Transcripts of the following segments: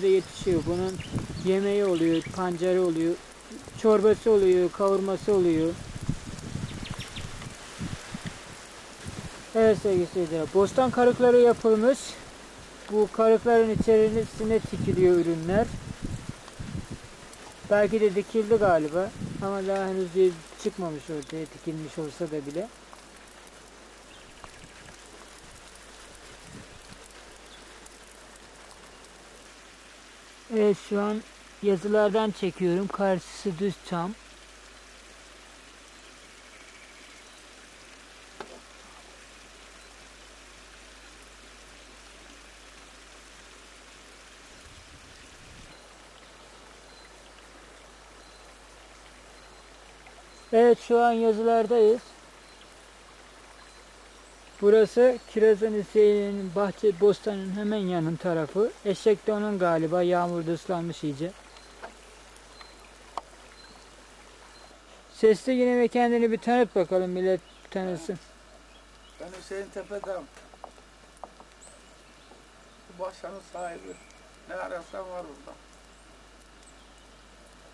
de yetişiyor. Bunun yemeği oluyor, pancarı oluyor, çorbası oluyor, kavurması oluyor. Evet sevgili seyirciler, bostan karıkları yapılmış. Bu karıkların içerisine dikiliyor ürünler. Belki de dikildi galiba ama daha henüz çıkmamış ortaya dikilmiş olsa da bile. Evet şu an yazılardan çekiyorum. Karşısı düz çam. Evet şu an yazılardayız. Burası Kirazan Hüseyin'in bahçe bostanın hemen yanın tarafı. Eşek de onun galiba yağmurda ıslanmış iyice. Sesli yine ve kendini bir tanıt bakalım millet tanısın. Ben Hüseyin Tepedem. Bu bahçenin sahibi. Ne arasam var burada.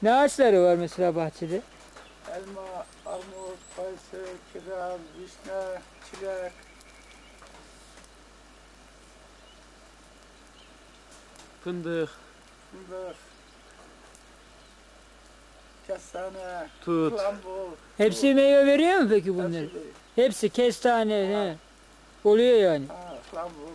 Ne ağaçları var mesela bahçede? Elma, armut, kayısı, kiraz, vişne, çilek. Fındık, Fındık. Kestane. tut. Lambur. Hepsi meyve veriyor mu peki bunlar? Hepsi. Hepsi kestane. He. Oluyor yani. Ha, lambur.